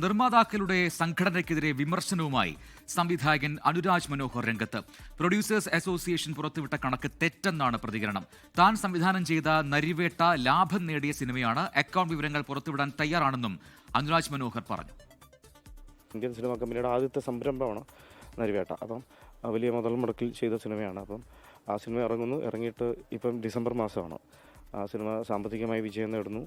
നിർമ്മാതാക്കളുടെ സംഘടനയ്ക്കെതിരെ വിമർശനവുമായി സംവിധായകൻ അനുരാജ് മനോഹർ രംഗത്ത്. പ്രൊഡ്യൂസേഴ്സ് അസോസിയേഷൻ പുറത്തുവിട്ട കണക്ക് തെറ്റെന്നാണ് പ്രതികരണം. താൻ സംവിധാനം ചെയ്ത നരിവേട്ട ലാഭം നേടിയ സിനിമയാണ് അക്കൗണ്ട് വിവരങ്ങൾ പുറത്തുവിടാൻ തയ്യാറാണെന്നും അനുരാജ് മനോഹർ പറഞ്ഞു. ഇന്ത്യൻ സിനിമ കമ്പനിയുടെ ആദ്യത്തെ സംരംഭമാണ് നരിവേട്ട. അപ്പം വലിയ മുതൽ മുടക്കിൽ ചെയ്ത സിനിമയാണ്. അപ്പം ആ സിനിമ ഇറങ്ങുന്നു. ഇറങ്ങിയിട്ട് ഇപ്പം ഡിസംബർ മാസമാണ്. ആ സിനിമ സാമ്പത്തികമായി വിജയം നേടുന്നു.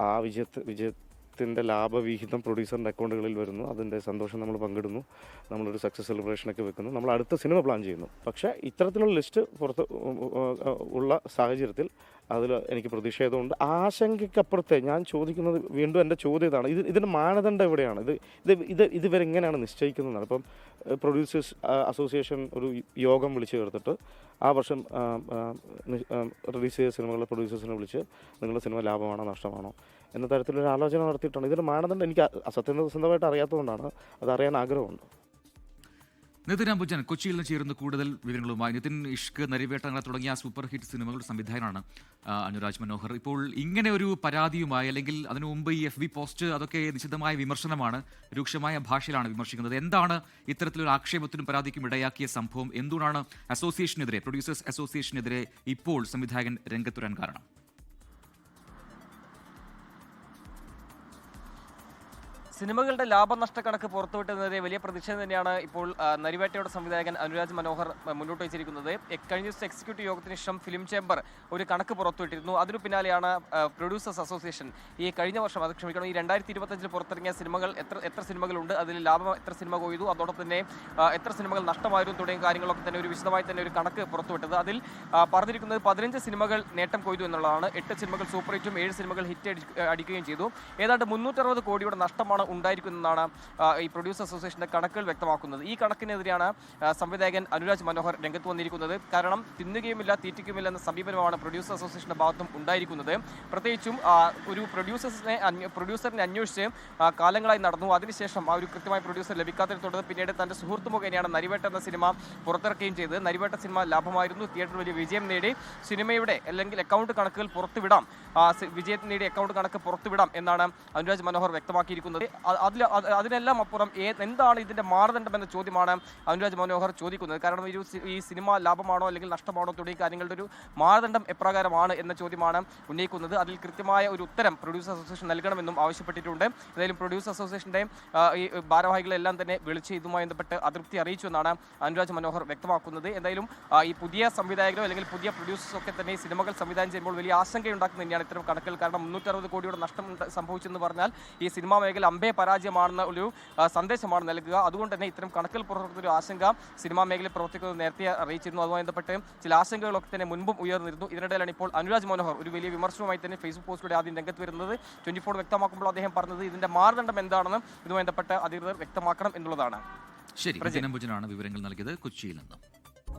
ആ വിജയത്തെ വിജയത്ത് വിജയത്തിന്റെ ലാഭവിഹിതം പ്രൊഡ്യൂസറിന്റെ അക്കൗണ്ടുകളിൽ വരുന്നു. അതിന്റെ സന്തോഷം നമ്മൾ പങ്കിടുന്നു. നമ്മളൊരു സക്സസ് സെലിബ്രേഷനൊക്കെ വെക്കുന്നു. നമ്മൾ അടുത്ത സിനിമ പ്ലാൻ ചെയ്യുന്നു. പക്ഷേ ഇത്തരത്തിലുള്ള ലിസ്റ്റ് പുറത്ത് ഉള്ള സാഹചര്യത്തിൽ അതിൽ എനിക്ക് പ്രതിഷേധമുണ്ട്. ആശങ്കയ്ക്കപ്പുറത്തെ ഞാൻ ചോദിക്കുന്നത് വീണ്ടും എന്റെ ചോദ്യം ഇതാണ്. ഇത് ഇതിന്റെ മാനദണ്ഡം എവിടെയാണ്? ഇത് ഇത് ഇത് ഇതുവരെങ്ങനെയാണ് നിശ്ചയിക്കുന്നതാണ് ഇപ്പം പ്രൊഡ്യൂസേഴ്സ് അസോസിയേഷൻ ഒരു യോഗം വിളിച്ചു ചേർത്തിട്ട് ആ വർഷം റിലീസ് ചെയ്ത സിനിമകളെ പ്രൊഡ്യൂസേഴ്സിനെ വിളിച്ച് നിങ്ങളുടെ സിനിമ ലാഭമാണോ നഷ്ടമാണോ? എന്ന തരത്തിലൊരു ആലോചന നടത്തിയിട്ടുണ്ട് ഇതിന്റെ മാനദണ്ഡം എനിക്ക് സത്യസന്ധമായിട്ട് അറിയാത്തതുകൊണ്ടാണ് അത് അറിയാൻ ആഗ്രഹമുണ്ട്. നിതിൻ അംബുജൻ കൊച്ചിയിൽ നിന്ന് ചേരുന്ന കൂടുതൽ വിവരങ്ങളുമായി. നിതിൻ ഇഷ്ക് നരിവേട്ടങ്ങൾ തുടങ്ങിയ സൂപ്പർ ഹിറ്റ് സിനിമകളുടെ സംവിധായകനാണ് അനുരാജ് മനോഹർ. ഇപ്പോൾ ഇങ്ങനെ ഒരു പരാതിയുമായി അല്ലെങ്കിൽ അതിനു മുമ്പ് ഈ എഫ് ബി പോസ്റ്റ് അതൊക്കെ നിശിതമായ വിമർശനമാണ് രൂക്ഷമായ ഭാഷയിലാണ് വിമർശിക്കുന്നത്. എന്താണ് ഇത്തരത്തിലൊരു ആക്ഷേപത്തിനും പരാതിക്കും ഇടയാക്കിയ സംഭവം? എന്തുകൊണ്ടാണ് അസോസിയേഷനെതിരെ പ്രൊഡ്യൂസേഴ്സ് അസോസിയേഷനെതിരെ ഇപ്പോൾ സംവിധായകൻ രംഗത്തുവരാൻ കാരണം? സിനിമകളുടെ ലാഭനഷ്ട കണക്ക് പുറത്തുവിട്ടതിനെതിരെ വലിയ പ്രതിഷേധം തന്നെയാണ് ഇപ്പോൾ നരിവേട്ടയുടെ സംവിധായകൻ അനുരാജ് മനോഹർ മുന്നോട്ട് വെച്ചിരിക്കുന്നത്. കഴിഞ്ഞ ദിവസം എക്സിക്യൂട്ടീവ് യോഗത്തിന് ശേഷം ഫിലിം ചേംബർ ഒരു കണക്ക് പുറത്തുവിട്ടിരുന്നു. അതിനു പിന്നാലെയാണ് പ്രൊഡ്യൂസേഴ്സ് അസോസിയേഷൻ ഈ കഴിഞ്ഞ വർഷം അത് ക്ഷമിക്കണം ഈ രണ്ടായിരത്തി ഇരുപത്തഞ്ചിൽ പുറത്തിറങ്ങിയ സിനിമകൾ എത്ര എത്ര സിനിമകളുണ്ട് അതിൽ ലാഭം എത്ര സിനിമ കൊയ്തു അതോടൊപ്പം തന്നെ എത്ര സിനിമകൾ നഷ്ടമായിരുന്നു തുടങ്ങിയ കാര്യങ്ങളൊക്കെ തന്നെ ഒരു വിശദമായി തന്നെ ഒരു കണക്ക് പുറത്തുവിട്ടത്. അതിൽ പറഞ്ഞിരിക്കുന്നത് പതിനഞ്ച് സിനിമകൾ നേട്ടം കൊയ്തു എന്നുള്ളതാണ്. എട്ട് സിനിമകൾ സൂപ്പർ ഹിറ്റും ഏഴ് സിനിമകൾ ഹിറ്റ് അടി- അടിക്കുകയും ചെയ്തു. ഏതാണ്ട് മുന്നൂറ്ററുപത് കോടിയുടെ നഷ്ടമാണ് ഉണ്ടായിരിക്കുന്നതെന്നാണ് ആ, ഈ പ്രൊഡ്യൂസർ അസോസിയേഷന്റെ കണക്കുകൾ വ്യക്തമാക്കുന്നത്. ഈ കണക്കിനെതിരെയാണ് സംവിധായകൻ അനുരാജ് മനോഹർ രംഗത്ത് വന്നിരിക്കുന്നത്. കാരണം തിന്നുകയുമില്ല തീറ്റിക്കുമില്ല എന്ന സമീപനമാണ് പ്രൊഡ്യൂസർ അസോസിയേഷന്റെ ഭാഗത്തും ഉണ്ടായിരിക്കുന്നത്. പ്രത്യേകിച്ചും ഒരു പ്രൊഡ്യൂസേഴ്സിനെ പ്രൊഡ്യൂസറിനെ അന്വേഷിച്ച് കാലങ്ങളായി നടന്നു. അതിനുശേഷം ആ ഒരു കൃത്യമായ പ്രൊഡ്യൂസർ ലഭിക്കാത്തതിനെ തുടർന്ന് പിന്നീട് തന്റെ സുഹൃത്തു മുഖേനയാണ് നരിവേട്ട എന്ന സിനിമ പുറത്തിറക്കുകയും ചെയ്തത്. നരിവേട്ട സിനിമ ലാഭമായിരുന്നു. തിയേറ്റർ വലിയ വിജയം നേടി. സിനിമയുടെ അല്ലെങ്കിൽ അക്കൗണ്ട് കണക്കുകൾ പുറത്തുവിടാം. വിജയത്തിന് നേടി അക്കൗണ്ട് കണക്ക് പുറത്തുവിടാം എന്നാണ് അനുരാജ് മനോഹർ വ്യക്തമാക്കിയിരിക്കുന്നത്. അതിൽ അതിനെല്ലാം അപ്പുറം എന്താണ് ഇതിന്റെ മാനദണ്ഡം എന്ന ചോദ്യമാണ് അനുരാജ് മനോഹർ ചോദിക്കുന്നത്. കാരണം ഒരു ഈ സിനിമ ലാഭമാണോ അല്ലെങ്കിൽ നഷ്ടമാണോ തുടങ്ങിയ കാര്യങ്ങളുടെ ഒരു മാനദണ്ഡം എപ്രകാരമാണ് എന്ന ചോദ്യമാണ് ഉന്നയിക്കുന്നത്. അതിൽ കൃത്യമായ ഒരു ഉത്തരം പ്രൊഡ്യൂസർ അസോസിയേഷൻ നൽകണമെന്നും ആവശ്യപ്പെട്ടിട്ടുണ്ട്. ഏതായാലും പ്രൊഡ്യൂസർ അസോസിയേഷന്റെ ആ, ഈ ഭാരവാഹികളെല്ലാം തന്നെ വിളിച്ച് ഇതുമായി ബന്ധപ്പെട്ട് അതൃപ്തി അറിയിച്ചു എന്നാണ് അനുരാജ് മനോഹർ വ്യക്തമാക്കുന്നത്. എന്തായാലും ഈ പുതിയ സംവിധായകരോ അല്ലെങ്കിൽ പുതിയ പ്രൊഡ്യൂസേഴ്സ് ഒക്കെ തന്നെ സിനിമകൾ സംവിധാനം ചെയ്യുമ്പോൾ വലിയ ആശങ്കയുണ്ടാക്കുന്ന തന്നെയാണ് ഇത്തരം കണക്കുകൾ. കാരണം മുന്നൂറ്ററുപത് കോടിയുടെ നഷ്ടം സംഭവിച്ചെന്ന് പറഞ്ഞാൽ ഈ സിനിമാ മേഖല അമ്പേ പരാജയമാണെന്ന ഒരു സന്ദേശമാണ് നൽകുക. അതുകൊണ്ട് തന്നെ ഇത്തരം കണക്കിൽ പുറത്തൊരു ആശങ്ക സിനിമാ മേഖലയിൽ പ്രവർത്തിക്കുന്നത് നേരത്തെ അറിയിച്ചിരുന്നു. അതുമായി ബന്ധപ്പെട്ട് ചില ആശങ്കകളൊക്കെ തന്നെ മുൻപും ഉയർന്നിരുന്നു. ഇതിനിടയിലാണ് ഇപ്പോൾ അനുരാജ് മനോഹർ ഒരു വലിയ വിമർശനവുമായി തന്നെ ഫേസ്ബുക്ക് പോസ്റ്റിലൂടെ ആദ്യം രംഗത്ത് വരുന്നത്. ട്വന്റി ഫോർ വ്യക്തമാക്കുമ്പോൾ അദ്ദേഹം പറഞ്ഞത് ഇതിന്റെ മാനദണ്ഡം എന്താണെന്ന് ഇതുമായി ബന്ധപ്പെട്ട് അധികൃതർ വ്യക്തമാക്കണം എന്നുള്ളതാണ്. ശരി അംബുജനാണ് വിവരങ്ങൾ നൽകിയത് കൊച്ചിയിൽ നിന്ന്.